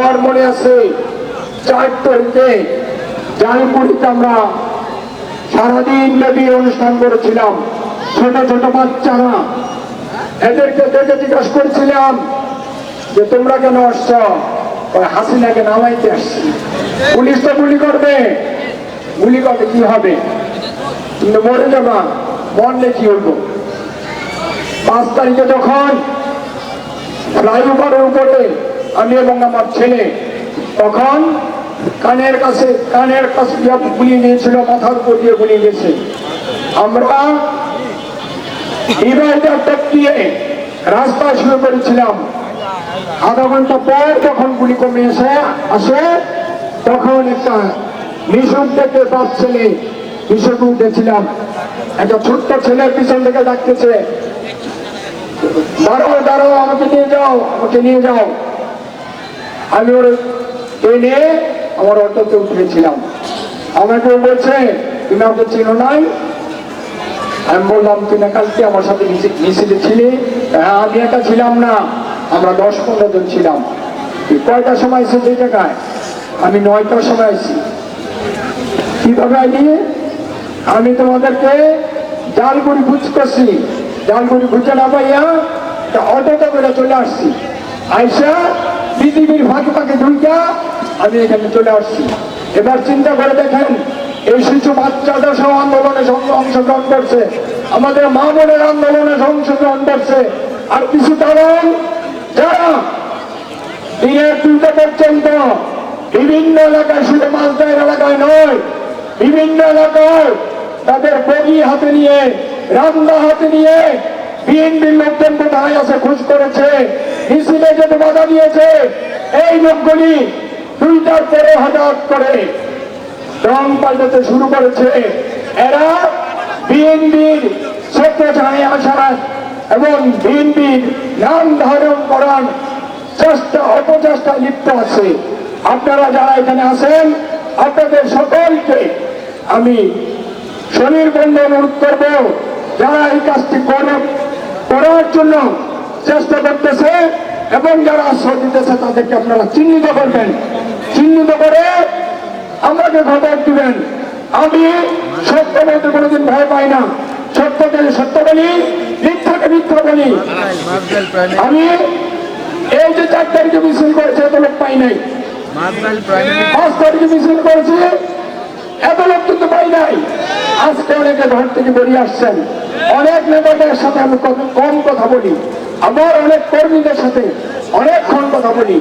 আমার মনে আছে, চার তারিখে জালপুরিতে আমরা সারাদিন ব্যাপী অনুষ্ঠান করেছিলাম। ছোট ছোট বাচ্চারা। এদেরকে দেখে জিজ্ঞাসা করেছিলাম যে, তোমরা কেন আসছ? হাসিনাকে নামাইতে আসছি। পুলিশ তো গুলি করবে। গুলি করবে কি হবে? কিন্তু মরে যাবা, মরলে কি হইব? পাঁচ তারিখে যখন ফ্লাইওভারের উপরে আমি এবং আমার ছেলে তখন কানের কাছে কানের কাছে গুলি নিয়েছিল, মাথার উপর দিয়ে গুলি গেছে আমরা রাস্তা শুরু করেছিলাম। আধা ঘণ্টা পর যখন গুলি কমে এসে আসে, তখন একটা মিশন থেকে তার ছেলে মিশন উঠেছিলাম। একটা ছোট্ট ছেলের পিছন থেকে ডাকতেছে, দাঁড়াও দাঁড়াও, আমাকে নিয়ে যাও, আমাকে নিয়ে যাও। আমি ওর এনে আমার অটোতে উঠেছিলাম আমাকে বলছে, তুমি আমাকে চিনো নাই? আমি বললাম না কালকে আমার সাথে মিছিল- ছিলি হ্যাঁ আমি একা ছিলাম না, আমরা দশ পনেরো জন ছিলাম। কয়টার সময় এসে সেই জায়গায়? আমি নয়টার সময় এসেছি কীভাবে আইনি আমি তোমাদেরকে জালগুড়ি খুঁজ করছি। জালগুড়ি খুঁজে না পাইয়া অটোতে করে চলে আসছি। আইসা পৃথিবীর ফাঁকে ঢুইকা আমি এখানে চলে আসছি। এবার চিন্তা করে দেখেন, এই শিশু বাচ্চাদের সব আন্দোলনে অংশগ্রহণ করছে। আমাদের মা বোনের আন্দোলনে অংশগ্রহণ করছে। আর কিছু কারণ, যারা দিনের দুটো পর্যন্ত বিভিন্ন এলাকায় শুধু মালদার এলাকায় নয়, বিভিন্ন এলাকায় তাদের বগি হাতে নিয়ে রান্না হাতে নিয়ে বিএনপির লোকজন কোথায় আছে খোঁজ করেছে মিছিলে যেতে বাধা দিয়েছে, এই লোকগুলি দুইটার পরে হঠাৎ করে রং পাল্টাতে শুরু করেছে। এরা বিএনপির সেক্রেটারি আসা এবং বিএনপির নাম ধারণ করার চেষ্টা অপচেষ্টা লিপ্ত আছে। আপনারা যারা এখানে আছেন, আপনাদের সকলকে আমি শরীর বন্ধ অনুরোধ করব, যারা এই কাজটি করে, করার জন্য চেষ্টা করতেছে এবং যারা আশ্রয় দিতেছে তাদেরকে আপনারা চিহ্নিত করবেন। চিহ্নিত করে আমাকে খবর দিবেন। আমি সত্য বলতে কোনোদিন ভয় পাই না। সত্যকে সত্য বলি, মিথ্যাকে মিথ্যা বলি। আমি এই যে চার তারিখে মিছিল করেছে, এত লোক পাই নাই। পাঁচ তারিখে মিছিল করেছে, এত লোক কিন্তু পাই নাই। আজকে অনেকে ঘর থেকে বেরিয়ে আসছেন। অনেক নেতাদের সাথে আমি কম কথা বলি। আবার অনেক কর্মীদের সাথে অনেকক্ষণ কথা বলি